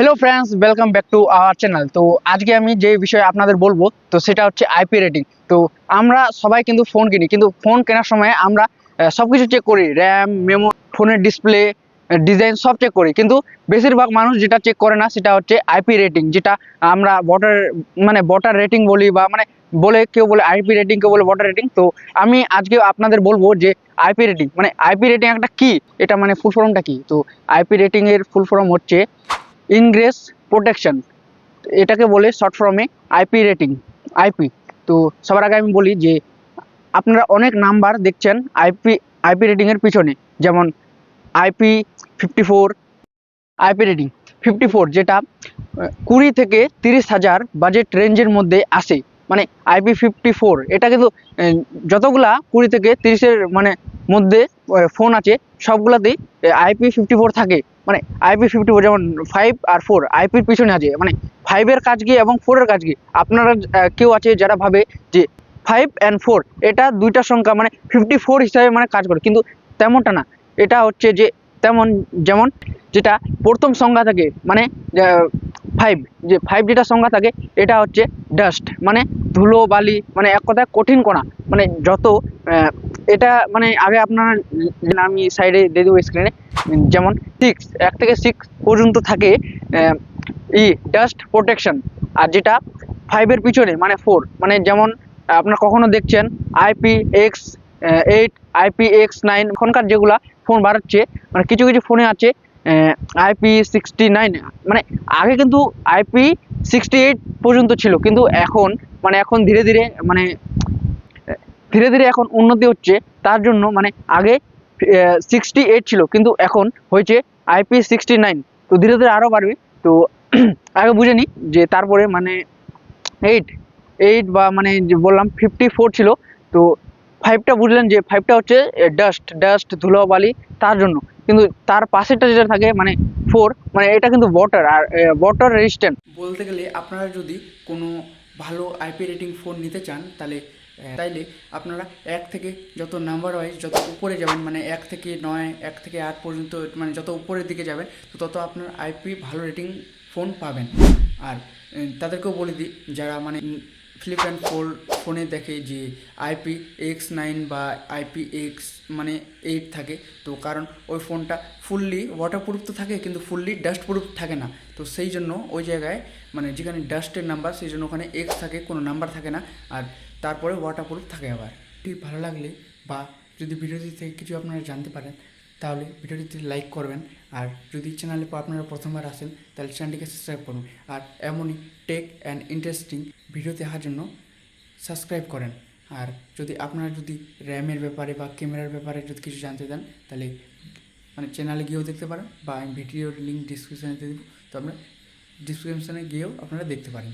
Hello friends welcome back to our channel তো আজকে আমি যে বিষয়ে আপনাদের বলব, তো সেটা হচ্ছে আইপি রেটিং তো আমরা সবাই কিন্তু ফোন কিনি, কিন্তু ফোন কেনার সময় আমরা সব কিছু চেক করি। র্যাম মেমো ফোনের ডিসপ্লে ডিজাইন সব চেক করি। কিন্তু বেশিরভাগ মানুষ যেটা চেক করে না, সেটা হচ্ছে আইপি রেটিং যেটা আমরা বটার মানে বটার রেটিং বলি বা মানে বলে কেউ বলে আইপি রেটিং কেউ বলে বটার রেটিং তো আমি আজকে আপনাদের বলব যে আইপি রেটিং মানে আইপি রেটিং একটা কি? এটা মানে ফুল ফর্মটা কি? তো আইপি রেটিং এর ফুল ফর্ম হচ্ছে ইনগ্রেস প্রোটেকশন এটাকে বলে শর্ট ফর্মে আইপি রেটিং আইপি তো সবার আগে আমি বলি যে, আপনারা অনেক নাম্বার দেখছেন আইপি আইপি রেটিংয়ের পিছনে। যেমন IP fifty four IP rating fifty four যেটা কুড়ি থেকে তিরিশ হাজার বাজেট রেঞ্জের মধ্যে আসে। মানে আইপি ফিফটি ফোর এটা কিন্তু যতগুলা কুড়ি থেকে তিরিশের মানে মধ্যে ফোন আছে, সবগুলাতেই আইপি ফিফটি ফোর থাকে। মানে আইপি ফিফটি ফোর যেমন ফাইভ আর ফোর আইপির পিছনে আছে। মানে ফাইভের কাজ কি এবং ফোরের কাজ কি? আপনারা কেউ আছে যারা ভাবে যে ফাইভ অ্যান্ড ফোর এটা দুইটা সংখ্যা মানে ফিফটি ফোর হিসাবে মানে কাজ করে। কিন্তু তেমনটা না। এটা হচ্ছে যে তেমন, যেমন যেটা প্রথম সংখ্যা থাকে মানে ফাইভ যে ফাইভ যেটা সংখ্যা থাকে, এটা হচ্ছে ডাস্ট মানে ধুলো, বালি মানে এক কথায় কঠিন কণা। মানে যত এটা মানে আগে আপনারা আমি সাইডে দিয়ে দেবো স্ক্রিনে যেমন সিক্স এক থেকে সিক্স পর্যন্ত থাকে ই ডাস্ট প্রোটেকশন আর যেটা ফাইভের পিছনে মানে ফোর মানে যেমন আপনারা কখনো দেখছেন IP X eight IP X nine এখনকার যেগুলা ফোন বাড়াচ্ছে মানে কিছু কিছু ফোনে আছে আইপি সিক্সটি নাইন মানে আগে কিন্তু আইপি সিক্সটি এইট পর্যন্ত ছিল, কিন্তু এখন মানে এখন ধীরে ধীরে মানে ধীরে ধীরে এখন উন্নতি হচ্ছে। তার জন্য মানে আগে সিক্সটি এইট ছিল, কিন্তু এখন হয়েছে আইপি সিক্সটি নাইন তো ধীরে ধীরে আরও বাড়বে। তো আগে বুঝে নিই যে তারপরে মানে এইট এইট বা মানে বললাম ফিফটি ফোর ছিল, তো ফাইভটা বুঝলেন যে ফাইভটা হচ্ছে ডাস্ট ডাস্ট ধুলোবালি তার জন্য। কিন্তু তার পাশেরটা যেটা থাকে মানে ফোর মানে এটা কিন্তু ওয়াটার আর ওয়াটার রেজিস্ট্যান্ট বলতে গেলে আপনারা যদি কোনো ভালো আইপি রেটিং ফোন নিতে চান, তাহলে তাইলে আপনারা এক থেকে যত নাম্বার ওয়াইজ যত উপরে যাবেন মানে এক থেকে নয়, এক থেকে আট পর্যন্ত মানে যত উপরের দিকে যাবেন, তো তত আপনার আইপি ভালো রেটিং ফোন পাবেন। আর তাদেরকেও বলে দিই, যারা মানে ফ্লিপ অ্যান্ড ফোর ফোনে দেখে যে আইপি এক্স নাইন বা আইপি এক্স মানে এইট থাকে, তো কারণ ওই ফোনটা ফুললি ওয়াটারপ্রুফ তো থাকে, কিন্তু ফুললি ডাস্ট প্রুফ থাকে না। তো সেই জন্য ওই জায়গায় মানে যেখানে ডাস্টের নাম্বার সেই জন্য ওখানে এক্স থাকে, কোনো নাম্বার থাকে না, আর তারপরে ওয়াটারপ্রুফ থাকে আবার। ঠিক ভালো লাগলে বা যদি ভিডিওটি থেকে কিছু আপনারা জানতে পারেন তাহলে ভিডিওটিতে লাইক করবেন। আর যদি চ্যানেলে আপনারা প্রথমবার আসেন, তাহলে চ্যানেলটিকে সাবস্ক্রাইব করুন। আর এমনই টেক অ্যান্ড ইন্টারেস্টিং ভিডিও দেখার জন্য সাবস্ক্রাইব করেন। আর যদি আপনারা যদি র্যামের ব্যাপারে বা ক্যামেরার ব্যাপারে যদি কিছু জানতে চান, তাহলে মানে চ্যানেলে গিয়েও দেখতে পারেন বা আমি ভিডিওর লিঙ্ক ডিসক্রিপশানে দিয়ে দেবো। তো আপনারা ডিসক্রিপশানে গিয়েও আপনারা দেখতে পারেন।